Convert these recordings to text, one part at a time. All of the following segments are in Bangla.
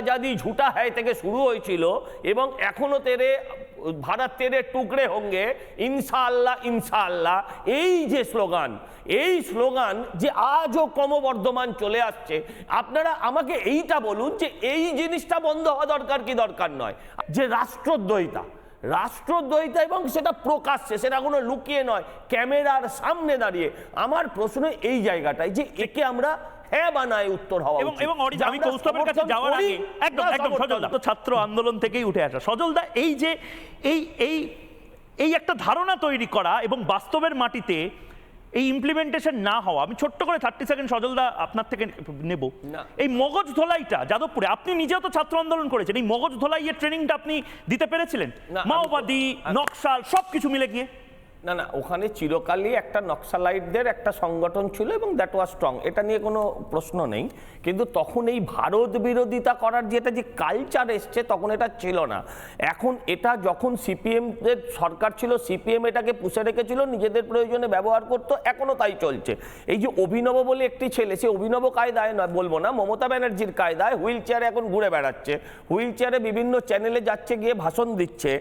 আজাদি ঝুটা হ্যায় থেকে শুরু হয়েছিল এবং এখনও তেরে, ভারত তেরে টুকরে হোঙ্গে, ইনশাআল্লাহ ইনশাআল্লাহ। এই যে স্লোগান, এই স্লোগান যে আজও ক্রমবর্ধমান চলে আসছে, আপনারা আমাকে এইটা বলুন যে এই জিনিসটা বন্ধ হওয়া দরকার কি দরকার নয়? যে রাষ্ট্রদ্বৈতা রাষ্ট্রদ্বৈতা এবং সেটা প্রকাশ্যে সেটা কোনো লুকিয়ে নয় ক্যামেরার সামনে দাঁড়িয়ে। আমার প্রশ্ন এই জায়গাটায় যে একে আমরা হ্যাঁ বানায় উত্তর হওয়া এবং। এবং আমি কৌস্তবের কাছে যাওয়ার আগে একদম একদম সজলদা। তো ছাত্র আন্দোলন থেকেই উঠে আসা। সজলদা এই যে এই এই এই একটা ধারণা তৈরি করা এবং বাস্তবের মাটিতে এই ইমপ্লিমেন্টেশন না হওয়া আমি ছোট্ট করে থার্টি সেকেন্ড সজলদা আপনার থেকে নেব। এই মগজ ধোলাইটা যাদবপুরে আপনি নিজেও তো ছাত্র আন্দোলন করেছেন এই মগজ ধোলাইয়ের ট্রেনিংটা আপনি দিতে পেরেছিলেন? মাওবাদী নকশাল সব কিছু মিলে গিয়ে। না না, ওখানে চিরকালই একটা নকশালাইটদের একটা সংগঠন ছিল এবং দ্যাট ওয়াজ স্ট্রং এটা নিয়ে কোনো প্রশ্ন নেই। কিন্তু তখন এই ভারত বিরোধিতা করার যেটা যে কালচার এসছে, তখন এটা ছিল না। এখন এটা যখন সিপিএমদের সরকার ছিল সিপিএম এটাকে পুষে রেখেছিল, নিজেদের প্রয়োজনে ব্যবহার করতো এখনও তাই চলছে। এই যে অভিনব বলে একটি ছেলে, সে অভিনব কায়দায় নয়, বলব না, মমতা ব্যানার্জির কায়দায় হুইল চেয়ারে এখন ঘুরে বেড়াচ্ছে। হুইল চেয়ারে বিভিন্ন চ্যানেলে যাচ্ছে, গিয়ে ভাষণ দিচ্ছে।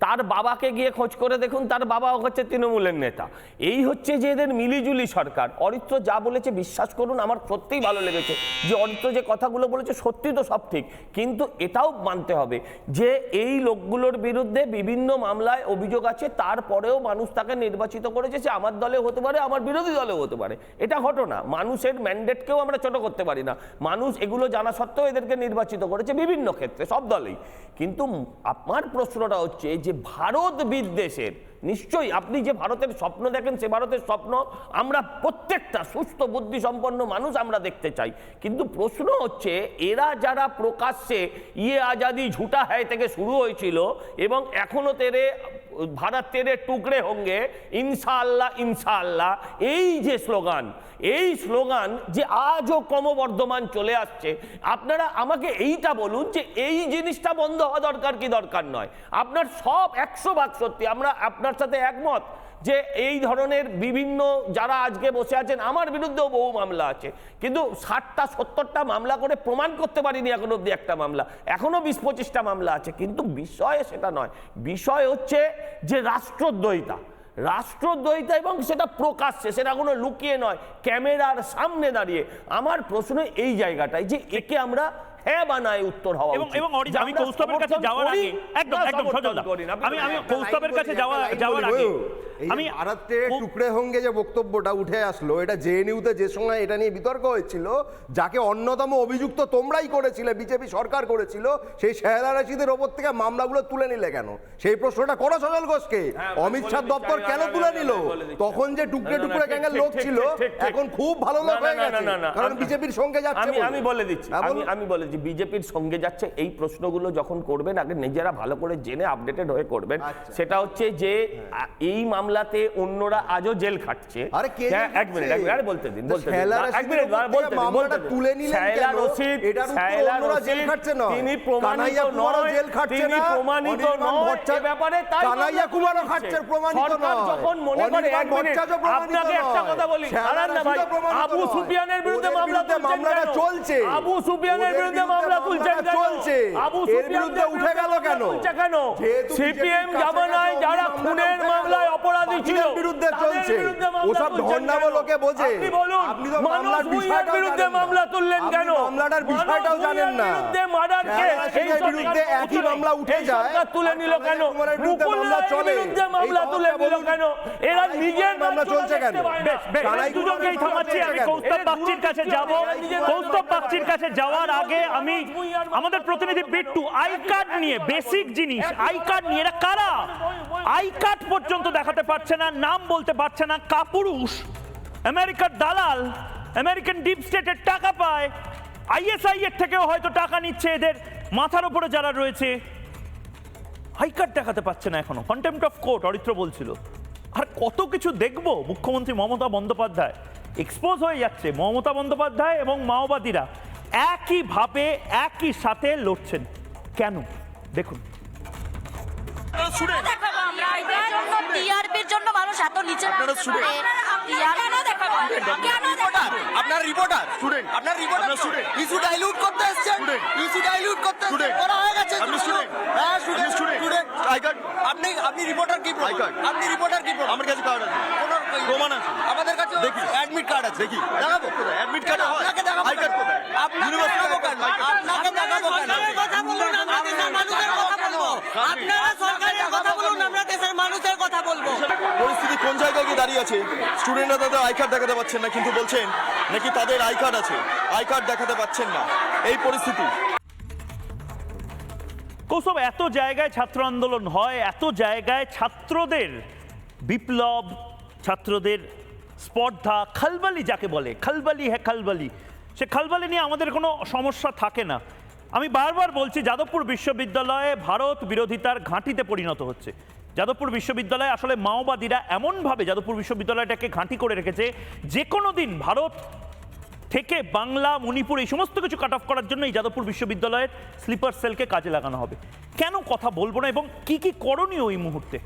তার বাবাকে গিয়ে খোঁজ করে দেখুন, তার বাবা হচ্ছে তৃণমূলের নেতা। এই হচ্ছে যে এদের মিলিজুলি সরকার। অরিত্র যা বলেছে, বিশ্বাস করুন, আমার সত্যিই ভালো লেগেছে। যে অরিত্র যে কথাগুলো বলেছে, সত্যি তো সব ঠিক। কিন্তু এটাও মানতে হবে যে এই লোকগুলোর বিরুদ্ধে বিভিন্ন মামলায় অভিযোগ আছে, তারপরেও মানুষ তাকে নির্বাচিত করেছে, সে আমার দলে হতে পারে, আমার বিরোধী দলেও হতে পারে। এটা ঘটনা। মানুষের ম্যান্ডেটকেও আমরা ছোট করতে পারি না। মানুষ এগুলো জানা সত্ত্বেও এদেরকে নির্বাচিত করেছে বিভিন্ন ক্ষেত্রে, সব দলেই। কিন্তু আমার প্রশ্নটা হচ্ছে যে ভারত বিদ্বেষের নিশ্চয়ই আপনি যে ভারতের স্বপ্ন দেখেন, সে ভারতের স্বপ্ন আমরা প্রত্যেকটা সুস্থ বুদ্ধি সম্পন্ন মানুষ আমরা দেখতে চাই। কিন্তু প্রশ্ন হচ্ছে, এরা যারা প্রকাশ্যে ইয়ে আজাদি ঝুটা হ্যায় থেকে শুরু হয়েছিল এবং এখনও তেরে, ভারত তেরে টুকরে হোঙ্গে, ইনশাআল্লাহ ইনশাআল্লাহ, এই যে স্লোগান, এই স্লোগান যে আজও ক্রমবর্ধমান চলে আসছে, আপনারা আমাকে এইটা বলুন যে এই জিনিসটা বন্ধ হওয়া দরকার কি দরকার নয়? আপনার সব একশো ভাগ সত্যি, আমরা আপনার সাথে একমত যে এই ধরনের বিভিন্ন যারা আজকে বসে আছেন, আমার বিরুদ্ধেও বহু মামলা আছে। কিন্তু ষাটটা, সত্তরটা মামলা করে প্রমাণ করতে পারিনি এখন অব্দি একটা মামলা। এখনও বিশ পঁচিশটা মামলা আছে। কিন্তু বিষয় সেটা নয়। বিষয় হচ্ছে যে রাষ্ট্রদ্বৈতা রাষ্ট্রদ্বৈতা এবং সেটা প্রকাশ্যে, সেটা কোনো লুকিয়ে নয়। ক্যামেরার সামনে দাঁড়িয়ে। আমার প্রশ্ন এই জায়গাটায় যে একে আমরা হ্যাঁ বানায় উত্তর হওয়া এবং। এবং আমি কৌস্তবের কাছে যাওয়ার আগে একদম একদম সজলদা আমি আমি কৌস্তবের কাছে যাওয়া যাওয়ার আগে আমি ভারতের টুকরে হঙ্গে যে বক্তব্যটা উঠে আসলো এটা জেএনইউতে যে সময় এটা নিয়ে বিতর্ক হয়েছিল যাকে অন্যতম অভিযুক্ত তোমরাই করেছিলে বিজেপি সরকার করেছিল সেই রাশিদের ওপর থেকে মামলাগুলো তুলে নিলে কেন সেই প্রশ্নটা করো সজল ঘোষকে হ্যাঁ, অমিত শাহ দপ্তর কেন তুলে নিল। তখন যে টুকরে টুকরে গ্যাংয়ের লোক ছিল এখন খুব ভালো লোক হয়ে গেছে কারণ বিজেপির সঙ্গে যাচ্ছে আমি বলে। দিচ্ছি হ্যাঁ, আমি। আমি বলে দিচ্ছি বিজেপির সঙ্গে যাচ্ছে এই প্রশ্নগুলো যখন করবেন আগে নিজেরা ভালো করে জেনে আপডেটেড হয়ে করবেন আচ্ছা। সেটা হচ্ছে যে এই এই মামলাতে অন্যরা আজও জেল খাটছে। আরে কে হ্যাঁ, এক মিনিট এক মিনিট আরে বলতে দিন বলতে দিন। এক মিনিট বলতে দিন, বলতে তুলে নিলেন কেন? রশিদ এটার অন্যরা জেল খাটছে নয়। তিনি প্রমাণিত নয় জেল খাটছে তিনি প্রমাণিত নয় এ ব্যাপারে তাই কানাইয়া কুমারও খাটছে। প্রমাণিত নয়। যখন মনে করে এক মিনিট আপনাকে একটা কথা বলি না ভাই আবু সুফিয়ানের বিরুদ্ধে মামলা মামলাটা চলছে। আবু সুফিয়ানের বিরুদ্ধে মামলা তুলছেন কেন? চলছে। আবু সুফিয়ানের বিরুদ্ধে উঠে গেল কেন? কেন? সিপিএম জামানায় যারা খুনের উঠে বাকিদের বিরুদ্ধে চলছে। ওসব তুলছেন ধর্ণাবো কেন? লোকে বোঝে। আপনি তো মামলার বিষয়টাও বিরুদ্ধে মামলা তুললেন কেন? মামলাটার বিষয়টাও জানেন না। বিরুদ্ধে মার্ডার কেস এই বিরুদ্ধে একই মামলা উঠে যায়। তুলে নিল কেন? মুকুল মামলা চলে। বিরুদ্ধে মামলা তুলে নিল কেন? এরা নিজের মামলা চলছে কেন? কানাই দুজনকেই থামাচ্ছি আমি কৌস্তব বাগচির কাছে যাব। কৌস্তব বাগচির কাছে যাওয়ার আগে আমি আমাদের প্রতিনিধি বিট্টু আই কার্ড নিয়ে বেসিক জিনিস আই কার্ড নিয়ে এরা কারা? আই কার্ড পর্যন্ত দেখাতে পারছে না, নাম বলতে পারছে না, কাপুরুষ। আমেরিকার দালাল, আমেরিকান ডিপ স্টেটের টাকা পায়। আইএসআই এর থেকেও হয়তো টাকা নিচ্ছে এদের, মাথার উপরে যারা রয়েছে। আই কার্ড দেখাতে পারছে না এখনও। কন্টেম্পট অফ কোর্ট অরিত্র বলছিল। আর কত কিছু দেখব? মুখ্যমন্ত্রী মমতা বন্দ্যোপাধ্যায়। এক্সপোজ হয়ে যাচ্ছে মমতা বন্দ্যোপাধ্যায় এবং মাওবাদীরা। একইভাবে একই সাথে লড়ছেন। কেন? দেখুন। টিআরপির জন্য মানুষ এত নিচে আপনারা কেন কেন রিপোর্টার Student. আপনার রিপোর্টার student. ইস্যু ডাইলিউট করতে এসেছেন। ইস্যু ডাইলিউট করতে এসেছেন। করা হয়ে গেছে আপনি student. হ্যাঁ স্টুডেন্ট স্টুডেন্ট আই কার্ড আপনি আপনি রিপোর্টার কি card. আপনি রিপোর্টার কি আমার কাছে কার্ড আছে। প্রমাণ আছে। আমাদের কাছে দেখি। অ্যাডমিট কার্ড আছে। দেখি। দেখাবো? অ্যাডমিট কার্ড হয়। আপনাকে দেখাবো আই কার্ড কোথায় আপনাকে দেখাবো কেন? card। আপনাকে দেখাবো কেন? কথা বলুন আমরা মানুষের কথা বলব। আপনারা কথা বলব? পরিস্থিতি কোন জায়গায় গিয়ে দাঁড়িয়ে আছে? স্টুডেন্টরা তাদের আই কার্ড দেখাতে পাচ্ছেন না কিন্তু বলছেন নাকি তাদের আই কার্ড আছে? আই কার্ড দেখাতে পাচ্ছেন না। এই পরিস্থিতি। কৌসব এত জায়গায় ছাত্র আন্দোলন হয় এত জায়গায় ছাত্রদের বিপ্লব ছাত্রদের স্পর্ধা খালবালি যাকে বলে খালবালি হ্যাঁ খালবালি। সে খালবালি নিয়ে আমাদের কোনো সমস্যা থাকে না। আমি বারবার বলছি যাদবপুর বিশ্ববিদ্যালয়ে ভারত বিরোধিতার ঘাঁটিতে পরিণত হচ্ছে। যাদবপুর বিশ্ববিদ্যালয়ে আসলে মাওবাদীরা এমনভাবে যাদবপুর বিশ্ববিদ্যালয়টাকে ঘাঁটি করে রেখেছে যে কোনো দিন ভারত থেকে বাংলা, মণিপুর এই সমস্ত কিছু কাট অফ করার জন্য এই যাদবপুর বিশ্ববিদ্যালয়ের স্লিপার সেলকে কাজে লাগানো হবে। কেন কথা বলব না এবং কি কি করণীয় এই মুহূর্তে?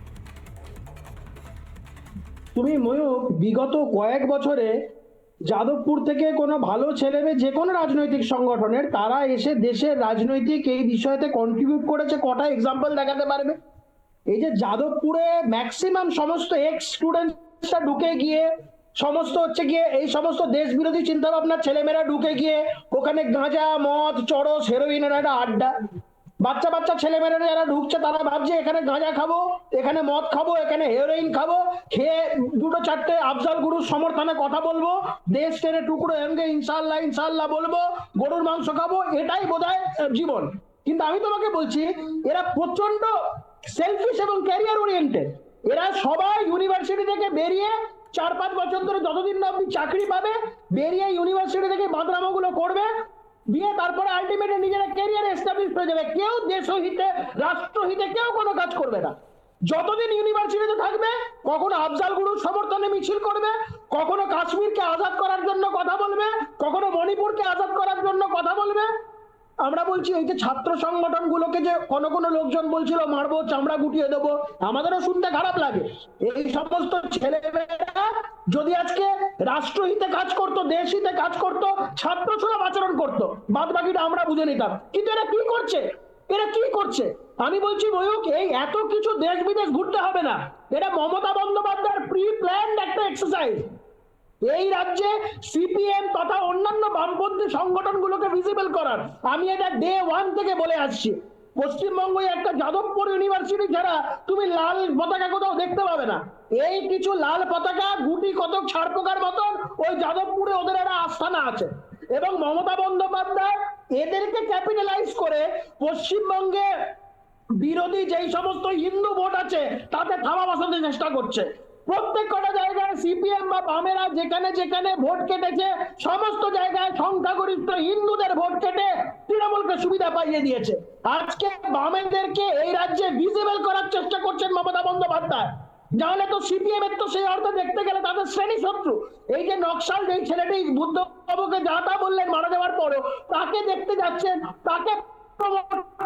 তুমি ময়ূক বিগত কয়েক বছরে যাদবপুর থেকে কোনো ভালো ছেলে মেয়ে যে কোনো রাজনৈতিক সংগঠনের, তারা এসে দেশের রাজনৈতিক এই বিষয়তে কন্ট্রিবিউট করেছে। কটা এক্সাম্পল দেখাতে পারবে? এই যে যাদবপুরে ম্যাক্সিমাম সমস্ত এক্স স্টুডেন্টসরা ঢুকে গিয়ে, সমস্ত হচ্ছে গিয়ে এই সমস্ত দেশ বিরোধী চিন্তা ভাবনার ছেলেমেয়েরা ঢুকে গিয়ে, ওখানে গাঁজা, মদ, চরস হেরোইনের একটা আড্ডা। বাচ্চা বাচ্চা ছেলেমেয়েরা যারা ঢুকছে, তারা ভাবছে এখানে গাঁজা খাব, এখানে মদ খাব, এখানে হেরোইন খাব, খেয়ে দুটো চারটে আফজাল গুরুর সমর্থনে কথা বলব, দেশ টেনে টুকরো এমকে ইনশাল্লাহ ইনশাল্লাহ বলব, গরুর মাংস খাব, এটাই বোধহয় জীবন। কিন্তু আমি তোমাকে বলছি, এরা প্রচণ্ড সেলফিশ এবং ক্যারিয়ার ওরিয়েন্টেড এরা সবাই ইউনিভার্সিটি থেকে বেরিয়ে চার পাঁচ বছর ধরে যতদিন না আপনি চাকরি পাবে, বেরিয়ে ইউনিভার্সিটি থেকে বাদরামোগুলো করবে, দিয়ে তারপরে আলটিমেটলি নিজেরা ক্যারিয়ার এস্টাবলিশ হয়ে যাবে কেউ দেশহিতে, রাষ্ট্রহিতে কেউ কোনো কাজ করবে না। যতদিন ইউনিভার্সিটিতে থাকবে, কখনো আফজাল গুরুর সমর্থনে মিছিল করবে, কখনো কাশ্মীরকে আজাদ করার জন্য কথা বলবে, কখনো মণিপুরকে আজাদ করার জন্য কথা বলবে আমরা বলছি এই যে ছাত্র সংগঠনগুলোকে যে কোনো কোনো লোকজন বলছিল, মারবো, চামড়া গুটিয়ে দেবো। আমাদেরও শুনতে খারাপ লাগে। এই সমস্ত ছেলেমেয়েরা যদি আজকে রাষ্ট্রহিতে কাজ করত, দেশহিতে কাজ করত, ছাত্র সুলভ আচরণ করতো বাদ বাকিটা আমরা বুঝে নিতাম। কিন্তু এরা কি করছে? এরা কি করছে? আমি বলছি ময়ূক এই এত কিছু দেশ বিদেশ ঘুরতে হবে না। এটা মমতা বন্দ্যোপাধ্যায়ের প্রি প্ল্যান্ড একটা এক্সারসাইজ এই রাজ্যে সিপিএম তথা বামপন্থী সংগঠনগুলোকে ভিজিবল করার। আমি এটা ডে ওয়ান থেকে বলে আসছি। পশ্চিমবঙ্গে একটা যাদবপুর ইউনিভার্সিটি ছাড়া তুমি লাল পতাকা কোথাও দেখতে পাবে না। এই কিছু লাল পতাকা, গুটি কতক ছাড় পোকার মতন, ওই যাদবপুরে ওদের একটা আস্থানা আছে। এবং মমতা বন্দ্যোপাধ্যায় এদেরকে ক্যাপিটালাইজ করে পশ্চিমবঙ্গে বিরোধী যেই সমস্ত হিন্দু ভোট আছে, তাতে থামা বসাতে চেষ্টা করছে। প্রত্যেক কটা জায়গায় সিপিএম বা বামেরা যেখানে যেখানে ভোট কেটেছে, সমস্ত জায়গায় সংখ্যাগরিষ্ঠ হিন্দুদের ভোট কেটে তৃণমূলকে সুবিধা পাইয়ে দিয়েছে। আজকে বামেদেরকে এই রাজ্যে ভিজিবল করার চেষ্টা করছেন মমতা বন্দ্যোপাধ্যায়। নাহলে তো সিপিএম এর তো সেই অর্থে দেখতে গেলে তাদের শ্রেণি শত্রু। এই যে নকশাল এই ছেলেটি বুদ্ধবাবুকে যা তা বললেন মারা যাওয়ার পরও, তাকে দেখতে যাচ্ছেন, তাকে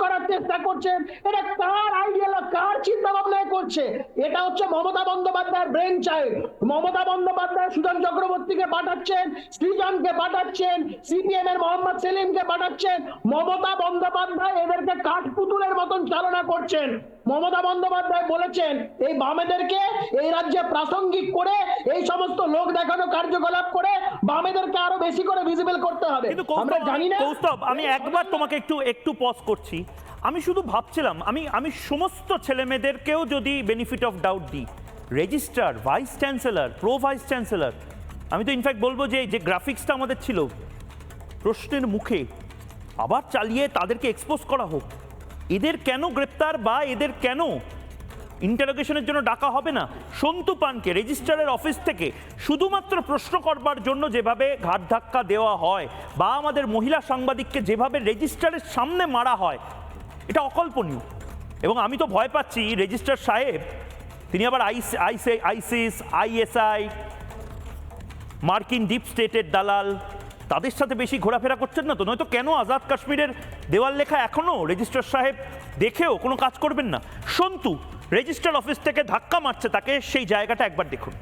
করার চেষ্টা করছেন এটা কার আইডিয়া কার চিন্তা ভাবনায় করছে? এটা হচ্ছে মমতা বন্দ্যোপাধ্যায়ের ব্রেন চাইল্ড মমতা বন্দ্যোপাধ্যায় সুজন চক্রবর্তীকে পাঠাচ্ছেন, সৃজনকে পাঠাচ্ছেন সিপিএম এর মোহাম্মদ সেলিমকে পাঠাচ্ছেন। মমতা বন্দ্যোপাধ্যায় এদেরকে কাঠপুতুলের মতন চালনা করছেন। মমতা বন্দ্যোপাধ্যায় বলেছেন এই বামেদেরকে এই রাজ্যে প্রাসঙ্গিক করে এই সমস্ত লোক দেখানো কার্যকলাপ করে বামেদেরকে আরও বেশি করে ভিজিবল করতে হবে। কিন্তু আমরা জানি না কৌস্তব আমি একবার তোমাকে একটু একটু পজ করছি। আমি শুধু ভাবছিলাম আমি আমি সমস্ত ছেলেমেয়েদেরকেও যদি বেনিফিট অফ ডাউট দিই registrar vice chancellor pro vice chancellor আমি তো ইনফ্যাক্ট বলব যে যে গ্রাফিক্সটা আমাদের ছিল প্রশ্নের মুখে আবার চালিয়ে তাদেরকে এক্সপোজ করা হোক। এদের কেন গ্রেপ্তার বা এদের কেন ইন্টারোগেশনের জন্য ডাকা হবে না? সন্তু পানকে রেজিস্ট্রারের অফিস থেকে শুধুমাত্র প্রশ্ন করবার জন্য যেভাবে ঘাট ধাক্কা দেওয়া হয় বা আমাদের মহিলা সাংবাদিককে যেভাবে রেজিস্ট্রারের সামনে মারা হয়, এটা অকল্পনীয়। এবং আমি তো ভয় পাচ্ছি রেজিস্ট্রার সাহেব, তিনি আবার আইস, আইসে, আইসিস, আইএসআই, মার্কিন ডিপ স্টেটের দালাল তাদের সাথে বেশি ঘোরাফেরা করছেন না তো, নয়তো কেন আজাদ কাশ্মীরের দেওয়াল লেখা এখনও রেজিস্ট্রার সাহেব দেখেও কোনো কাজ করবেন না? সন্তু, রেজিস্ট্রার অফিস থেকে ধাক্কা মারছে তাকে, সেই জায়গাটা একবার দেখুন।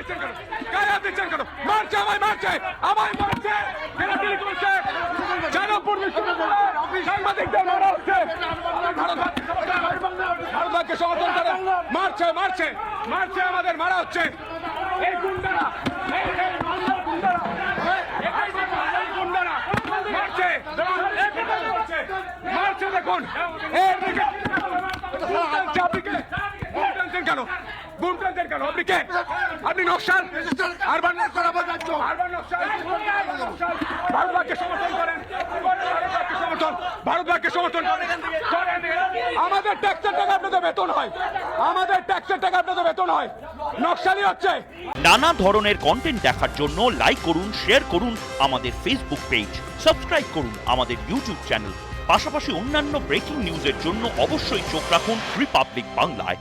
হাত দিচ্ছেন কেন গায়ে হাত দিচ্ছেন কেন মারছে আমায় মারছে আমায় মারছে কেরাটিলি করছে যাদবপুর বিশ্ববিদ্যালয়ে সাংবাদিকদের মারা হচ্ছে ভারতকে সমর্থন করে মারছে মারছে মারছে আমাদের মারা হচ্ছে এই গুন্ডারা এই গুন্ডারা এই গুন্ডারা মারছে মারছে দেখুন এর দিকে আপনি কে বুম টানছেন কেন বুম টানছেন কেন আপনি আপনি নকশাল। আরবান নকশাল। ভারতবাগকে সমর্থন করেন। সমর্থন। সমর্থন করেন। আমাদের ট্যাক্সের টাকা আপনাদের বেতন হয়। আমাদের ট্যাক্সের টাকা আপনাদের বেতন হয়। হচ্ছে। নানা ধরনের কন্টেন্ট দেখার জন্য লাইক করুন শেয়ার করুন আমাদের ফেসবুক পেজ সাবস্ক্রাইব করুন আমাদের ইউটিউব চ্যানেল পাশাপাশি অন্যান্য ব্রেকিং নিউজের জন্য অবশ্যই চোখ রাখুন রিপাবলিক বাংলায়